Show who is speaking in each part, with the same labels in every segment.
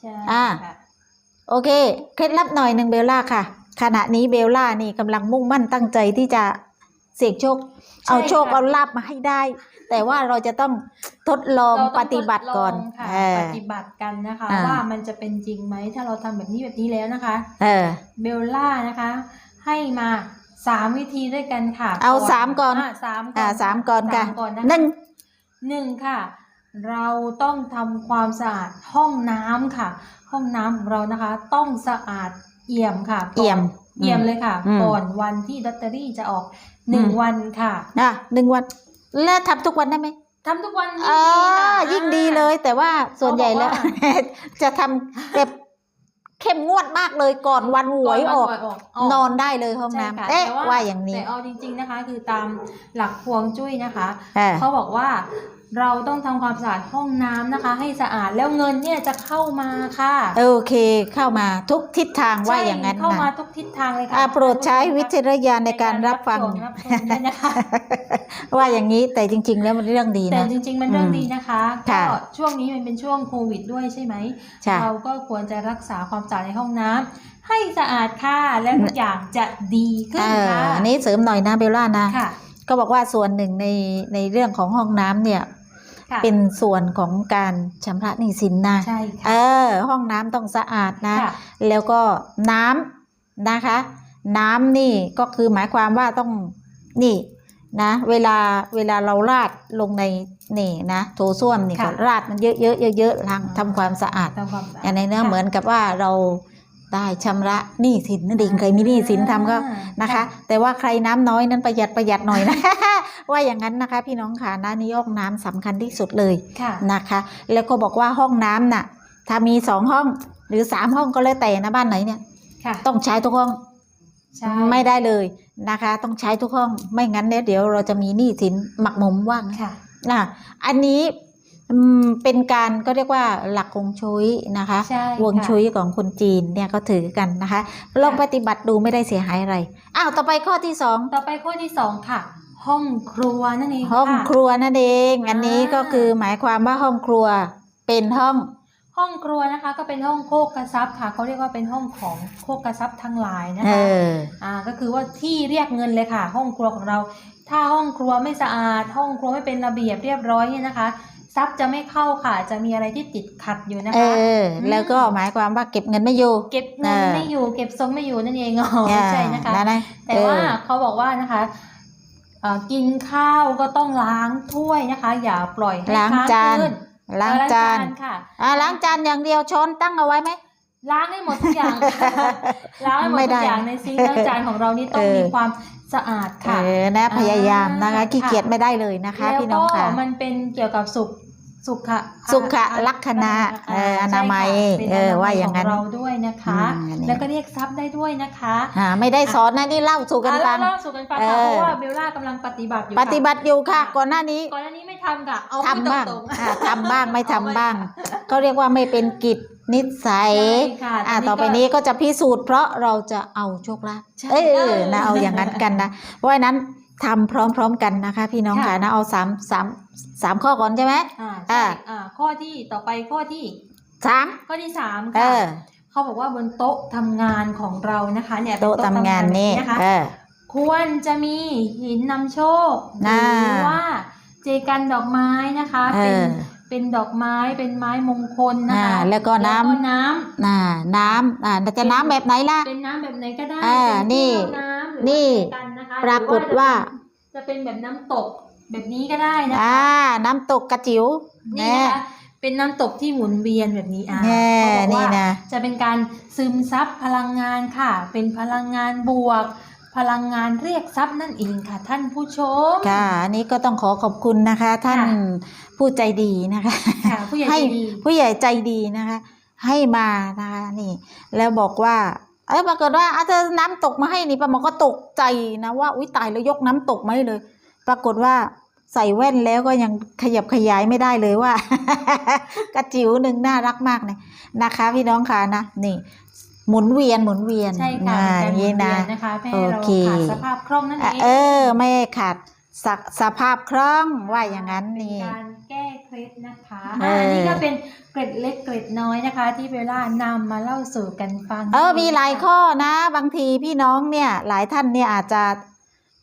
Speaker 1: ใช่
Speaker 2: อ่า
Speaker 1: ค่ะ
Speaker 2: โอเค เคล็ดลับหน่อยหนึ่งเบลล่าค่ะ ขณะนี้เบลล่านี่กำลังมุ่งมั่นตั้งใจที่จะเสี่ยงโชค เอาโชค เอาลาบมาให้ได้ แต่ว่าเราจะต้องทดลอง
Speaker 1: เรา
Speaker 2: ป
Speaker 1: ต้อง
Speaker 2: ฏิบัติก่อน
Speaker 1: ทดลงค่ะ
Speaker 2: เออ
Speaker 1: ปฏิบัติกันนะคะ
Speaker 2: อ่า
Speaker 1: ว่ามันจะเป็นจริงไหมถ้าเราทำแบบนี้แบบนี้แล้วนะคะ
Speaker 2: เออ
Speaker 1: เบลล่านะคะ ให้มาสามวิธีด้วยกันค่ะ
Speaker 2: เอาสามก่อนา
Speaker 1: สามก่อน
Speaker 2: อ่าสามก่อนค่ะ
Speaker 1: สามก่อนนะ
Speaker 2: หนึ่ง
Speaker 1: หนึ่งค่ะ เราต้องทำความสะอาดห้องน้ำค่ะ ห้องน้ำของเรานะคะ ต้องสะอาดเอี่ยมค่ะก่น
Speaker 2: เอี่ยม
Speaker 1: เอี่ยมเลยค่ะ
Speaker 2: อืม
Speaker 1: ก่อนวันที่ลอตเตอรี่จะออกหนึ่ง
Speaker 2: อืม
Speaker 1: วันค่ะ
Speaker 2: อะหนึ่งวัน แล้วทำทุกวันได้ไหม
Speaker 1: ทำทุกวันยิ่ง
Speaker 2: อ่า
Speaker 1: ดีค่ะ
Speaker 2: ยิ่งดีเลย แต่ว่าส่วนใหญ่แล้ว
Speaker 1: เขาบอกว่า
Speaker 2: จะทำแบบเข้มงวดมากเลยก่อนวันหวยออก
Speaker 1: ก่นวันหวย
Speaker 2: นอนได้เลยห้อง
Speaker 1: ใช่
Speaker 2: น้ำ
Speaker 1: ค่ะ
Speaker 2: เอ๊ะ
Speaker 1: แต่
Speaker 2: ว่าอย่างนี้
Speaker 1: แต่เอาจริงๆนะคะ คือตามหลักพวงจุ้ยนะคะ
Speaker 2: เออ
Speaker 1: เขาบอกว่า เราต้องทำความสะอาดห้องน้ำนะคะ ให้สะอาดแล้วเงินเนี่ยจะเข้ามาค่ะ
Speaker 2: โอเคเข้ามาทุกทิศทางว่าอย่างนั้น
Speaker 1: ใช่เข้ามา
Speaker 2: นะ
Speaker 1: ทุกทิศทางเลยค่ะ
Speaker 2: อ่าโปรดใช้วิจารณญาณในการรับฟัง
Speaker 1: ในการรับชมด้วยนะคะ
Speaker 2: ว่าอย่างนี้แต่จริง ๆ แล้วมันเรื่องดี
Speaker 1: แต่
Speaker 2: นะ
Speaker 1: จริง ๆ มันเรื่อง
Speaker 2: อืม
Speaker 1: ดีนะคะ
Speaker 2: ค่ะ
Speaker 1: ก็ช่วงนี้มันเป็นช่วงโควิดด้วยใช่ไหม
Speaker 2: ใช่
Speaker 1: เราก็ควรจะรักษาความสะอาดในห้องน้ำให้สะอาดค่ะและทุกอย่างจะดีขึ้น
Speaker 2: เออ
Speaker 1: ค่ะ
Speaker 2: อันนี้เสริมหน่อยนะเบลล่านะ
Speaker 1: ค่ะ
Speaker 2: ก็บอกว่าส่วนหนึ่งในในเรื่องของห้องน้ำเนี่ย
Speaker 1: ค่ะ
Speaker 2: เป็นส่วนของการชำระหนี้สินนะ
Speaker 1: ใช่
Speaker 2: เอ
Speaker 1: ค่ะ
Speaker 2: อห้องน้ำต้องสะอาดนะ
Speaker 1: ค่ะ
Speaker 2: แล้วก็น้ำนะคะ น้ำนี่ก็คือหมายความว่าต้องนี่นะ เวลาเวลาเราราดลงในนี่นะโถส้วมนี่
Speaker 1: ค่ะ
Speaker 2: ก็ราดมันเยอะๆเยอะๆล้าง
Speaker 1: อ่า
Speaker 2: ทำความสะอาด
Speaker 1: ทำความสะอาด
Speaker 2: อย่างในเนื้อ
Speaker 1: ค่ะ
Speaker 2: เหมือนกับว่าเรา ได้ชำระหนี้สินนั่นเองเคยมีหนี้สินทำก็
Speaker 1: อ่า
Speaker 2: นะคะ แต่ว่าใครน้ำน้อยนั้นประหยัดประหยัดหน่อยนะว่าอย่างนั้นนะคะ พี่น้องค่ะนะนี่ห้องน้ำสำคัญที่สุดเลย
Speaker 1: ค่ะ
Speaker 2: นะคะ แล้วก็บอกว่าห้องน้ำน่ะ ถ้ามีสองห้องหรือสามห้องก็แล้วแต่นะบ้านไหนเนี่ย
Speaker 1: ค่ะ
Speaker 2: ต้องใช้ทุกห้อง
Speaker 1: ใช่
Speaker 2: ไม่ได้เลยนะคะ ต้องใช้ทุกห้องไม่งั้นเนี่ยเดี๋ยวเราจะมีหนี้สินหมักหมมว่าง
Speaker 1: ค่ะ
Speaker 2: นะอันนี้อืม เป็นการก็เรียกว่าหลักฮวงชุยนะคะ
Speaker 1: ใช่
Speaker 2: ฮวง
Speaker 1: ค่ะ
Speaker 2: ชุยของคนจีนเนี่ยก็ถือกันนะคะลองปฏิบัติดูไม่ได้เสียหายอะไรอ้าวต่อไปข้อที่สอง
Speaker 1: ต่อไปข้อที่สองค่ะ ห้องครัวนั่นเอง
Speaker 2: ห้อง
Speaker 1: ค่ะ
Speaker 2: ครัวนั่นเอง อันนี้
Speaker 1: อ่า
Speaker 2: ก็คือหมายความว่าห้องครัวเป็นห้อง
Speaker 1: ห้องครัวนะคะ ก็เป็นห้องโคกกระซับค่ะเขาเรียกว่าเป็นห้องของโคกกระซับทั้งหลายนะ
Speaker 2: เอ
Speaker 1: คะ
Speaker 2: อ
Speaker 1: อ่าก็คือว่าที่เรียกเงินเลยค่ะ ห้องครัวของเรา ถ้าห้องครัวไม่สะอาด ห้องครัวไม่เป็นระเบียบเรียบร้อยเนี่ยนะคะ ทรัพย์จะไม่เข้าค่ะ จะมีอะไรที่ติดขัดอยู่นะ
Speaker 2: เอ
Speaker 1: คะ
Speaker 2: อแล้วก็หมายความว่าเก็บเงินไม่อยู่
Speaker 1: เก็บเงิน
Speaker 2: เออ
Speaker 1: ไม่อยู่ เก็บทรงไม่อยู่นั่นเองอ๋อไม่ใช่นะคะ
Speaker 2: อ่านะ
Speaker 1: แต่ว่าเขาบอกว่านะคะเอ่อกินข้าวก็ต้องล้างถ้วยนะคะ อย่าปล่อยให้
Speaker 2: ล้าง
Speaker 1: ค้าง
Speaker 2: จาน
Speaker 1: คืน
Speaker 2: ล้างจาน
Speaker 1: ค่ะ
Speaker 2: อ่าล้างจานอย่างเดียวช้อนตั้งเอาไว้ไหม
Speaker 1: ล้างให้หมดทุกอย่างล้างให้หมด
Speaker 2: ไม่
Speaker 1: ทุ
Speaker 2: ได้
Speaker 1: กอย่างในซิงค์ล้างจานของเรานี่ต้อง
Speaker 2: เออ
Speaker 1: มีความ สะอาด
Speaker 2: เอ
Speaker 1: ค่ะ
Speaker 2: อนะพยายามนะคะ
Speaker 1: อ่า
Speaker 2: ขี้เกียจไม่ได้เลยนะคะ
Speaker 1: แล้ว
Speaker 2: พี่น้อง
Speaker 1: ก็
Speaker 2: ค่ะ
Speaker 1: มันเป็นเกี่ยวกับสุขสุขะ
Speaker 2: สุขลักษณะเอออนามัย
Speaker 1: ใช่ค่ะเป็น
Speaker 2: เออว่าอย่างนั้น
Speaker 1: ขเราด้วยนะคะ
Speaker 2: อืมอันนี้
Speaker 1: แล้วก็เรียกทรัพย์ได้ด้วยนะคะ
Speaker 2: อ่าไม่ได้สอนนะนี่เล่าสู่กัน
Speaker 1: อะ
Speaker 2: ฟัง
Speaker 1: เล่าสู่กันฟัง
Speaker 2: เอ
Speaker 1: ค่ะ
Speaker 2: อ
Speaker 1: เพราะว่าเบลล่ากำลังปฏิบัติอยู่
Speaker 2: ป
Speaker 1: ค่ะ
Speaker 2: ฏิบัติอยู่ค่ะ ก่อนหน้านี้
Speaker 1: ก่อนหน้านี้ไม่ทำค่ะเอา
Speaker 2: ทำบ้าง
Speaker 1: พูดตรงๆ
Speaker 2: อ่าทำบ้างไม่ทำบ้างก็เรียกว่าไม่เป็นกิจ นิสัย
Speaker 1: ใช่ค่ะ
Speaker 2: อ่า
Speaker 1: ตอนนี้
Speaker 2: ต่อไปนี้ก็จะพิสูจน์เพราะเราจะเอาโชคลาภ
Speaker 1: ใช่
Speaker 2: เอ
Speaker 1: เอ
Speaker 2: อ
Speaker 1: อ
Speaker 2: นะเอาอย่างนั้นกันนะ เพราะฉะนั้นทำพร้อมๆกันนะคะ พี่น้อง
Speaker 1: ค่ะ
Speaker 2: ค่ะนะเอาสามสามสามข้อก่อนใช่ไหม
Speaker 1: อ่า
Speaker 2: อ่า
Speaker 1: ใช่อ่าข้อที่ต่อไปข้อที่
Speaker 2: สาม
Speaker 1: ข้อที่สาม
Speaker 2: เอ
Speaker 1: ค่ะ
Speaker 2: อ
Speaker 1: เขาบอกว่าบนโต๊ะทำงานของเรานะคะเนี่ยเป็น
Speaker 2: โต๊ะทำงานนี่
Speaker 1: นะคะ
Speaker 2: เออ
Speaker 1: ควรจะมีหินนำโชคห
Speaker 2: อ่า
Speaker 1: รือว่าเจกันดอกไม้นะคะ
Speaker 2: เอ
Speaker 1: เป็น
Speaker 2: อ
Speaker 1: เป็นดอกไม้เป็นไม้มงคลนะ
Speaker 2: อ่า
Speaker 1: คะ
Speaker 2: แล้วก็น้ำ
Speaker 1: แล้วก็น้ำ
Speaker 2: น่าน้ำอ่าจะน้ำแบบไหนล่ะ
Speaker 1: เป็นน้ำแบบไหนก็ได้
Speaker 2: อ่า
Speaker 1: เป็น
Speaker 2: นี่
Speaker 1: แก้วน้ำหรือ
Speaker 2: นี่
Speaker 1: ว่าเจกันนะคะ
Speaker 2: ปรากฏว่า
Speaker 1: หรือจะเป็นจะเป็นแบบน้ำตกแบบนี้ก็ได้นะคะ
Speaker 2: อ่าน้ำตกกระจิ๋ว
Speaker 1: นี่นะคะเป็นน้ำตกที่หมุนเวียนแบบนี้อ่า
Speaker 2: แน่
Speaker 1: เขาบอก
Speaker 2: นี่
Speaker 1: ว่า
Speaker 2: นะ
Speaker 1: จะเป็นการซึมซับพลังงานค่ะ เป็นพลังงานบวก พลังงานเรียกทรัพย์นั่นเองค่ะ ท่านผู้ชม
Speaker 2: ค่ะอันนี้ก็ต้องขอขอบคุณนะคะ ท่าน
Speaker 1: ค่ะ
Speaker 2: ผู้ใจดีนะคะ
Speaker 1: ค่ะผู้ใหญ่
Speaker 2: ให้
Speaker 1: ใจดี
Speaker 2: ผู้ใหญ่ใจดีนะคะ ให้มานะคะนี่ แล้วบอกว่า เออปรากฏว่าอาเธอน้ำตกมาให้นี่ป้าหมอก็ตกใจนะว่าอุ้ยตายแล้วยกน้ำตกมาให้เลย ปรากฏว่าใส่แว่นแล้วก็ยังขยับขยายไม่ได้เลยว่า กระจิ๋วหนึ่งน่ารักมากเลยนะคะ พี่น้องค่ะนะนี่ หมุนเวียนหมุนเวียน
Speaker 1: ใช่ค่ะ
Speaker 2: อ่า
Speaker 1: เป็นการหมุน
Speaker 2: นี่
Speaker 1: เวีย
Speaker 2: นะ
Speaker 1: นนะคะเพื่อให้
Speaker 2: โอ
Speaker 1: เรา
Speaker 2: เค
Speaker 1: ขาดสภาพคล่องนั่นเอ
Speaker 2: อะ
Speaker 1: ง
Speaker 2: เออ ไม่ให้ขาดสสภาพคล่องว่าอย่างนั้น
Speaker 1: เป็น
Speaker 2: นี่
Speaker 1: การแก้เคเคล็ดนะคะ
Speaker 2: เอออั
Speaker 1: อันนี้ก็เป็นเกร็ดเล็กเกร็ดน้อยนะคะ ที่เบลล่านำมาเล่าสู่กันฟัง
Speaker 2: เออมีหลายข้อนะ บางทีพี่น้องเนี่ยหลายท่านเนี่ยอาจจะ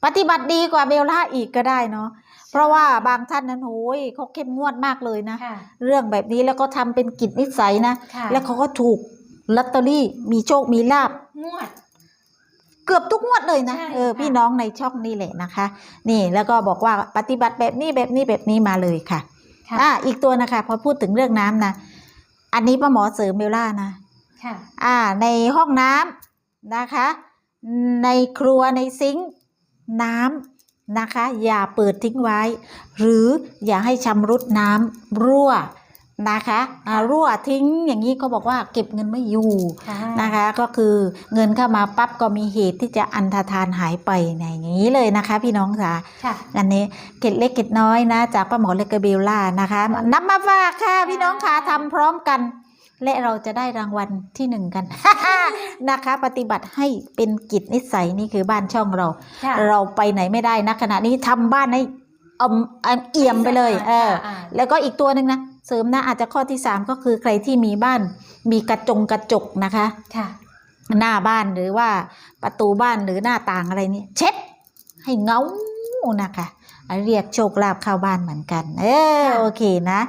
Speaker 2: ปฏิบัติดีกว่าเบลล่าอีกก็ได้เนาะเพราะว่าบางท่านนั้นโอ้ยเขาเข้มงวดมากเลยนะ
Speaker 1: ค่ะ
Speaker 2: เรื่องแบบนี้แล้วก็ทำเป็นกิจนิสัยนะ
Speaker 1: ค่ะ
Speaker 2: แล้วเขาก็ถูก ลอตเตอรี่มีโชคมีลาบ
Speaker 1: งวด
Speaker 2: เกือบทุกงวดเลยนะ
Speaker 1: ใช่
Speaker 2: เออ
Speaker 1: ค่ะ
Speaker 2: พี่น้องในช่องนี่แหละนะคะ นี่แล้วก็บอกว่าปฏิบัติแบบนี้แบบนี้แบบนี้มาเลยค่ะ
Speaker 1: ค่ะ
Speaker 2: อ่าอีกตัวนะคะพอพูดถึงเรื่องน้ำนะ อันนี้ป้าหมอเสริมเบลล่านะ
Speaker 1: ค่ะ
Speaker 2: อ่าในห้องน้ำนะคะ ในครัวในซิงค์น้ำนะคะ อย่าเปิดทิ้งไว้ หรืออย่าให้ชำรุดน้ำรั่ว นะคะอ่ารั่วทิ้งอย่างนี้เขาบอกว่าเก็บเงินไม่อยู่
Speaker 1: ค่ะ
Speaker 2: นะคะ ก็คือเงินเข้ามาปั๊บก็มีเหตุที่จะอันธทานหายไปในอย่างนี้เลยนะคะ พี่น้องค่ะ
Speaker 1: ค่ะ
Speaker 2: อันนี้เกร็ดเล็กเกร็ดน้อยนะ จากป้าหมอเลกเกอเบลล่านะคะนำมาฝากค่ะ พี่น้องค่ะทำพร้อมกัน และเราจะได้รางวัลที่หนึ่งกันนะคะ ปฏิบัติให้เป็นกิจนิสัยนี่คือบ้านช่องเรา
Speaker 1: ค่ะ
Speaker 2: เราไปไหนไม่ได้นะขณะนี้ทำบ้านให้ อมอันเอี่ยมไปเลยเออ
Speaker 1: ค่ะา
Speaker 2: แล้วก็อีกตัวหนึ่งนะเสริมนะอาจจะข้อที่สามก็คือใครที่มีบ้านมีกระจงกระจกนะคะ
Speaker 1: ค่ะ
Speaker 2: หน้าบ้านหรือว่าประตูบ้านหรือหน้าต่างอะไรนี่เช็ดให้เงานะคะเรียกโชคลาภเข้าบ้านเหมือนกัน เออ
Speaker 1: ค่ะ
Speaker 2: โอเคนะ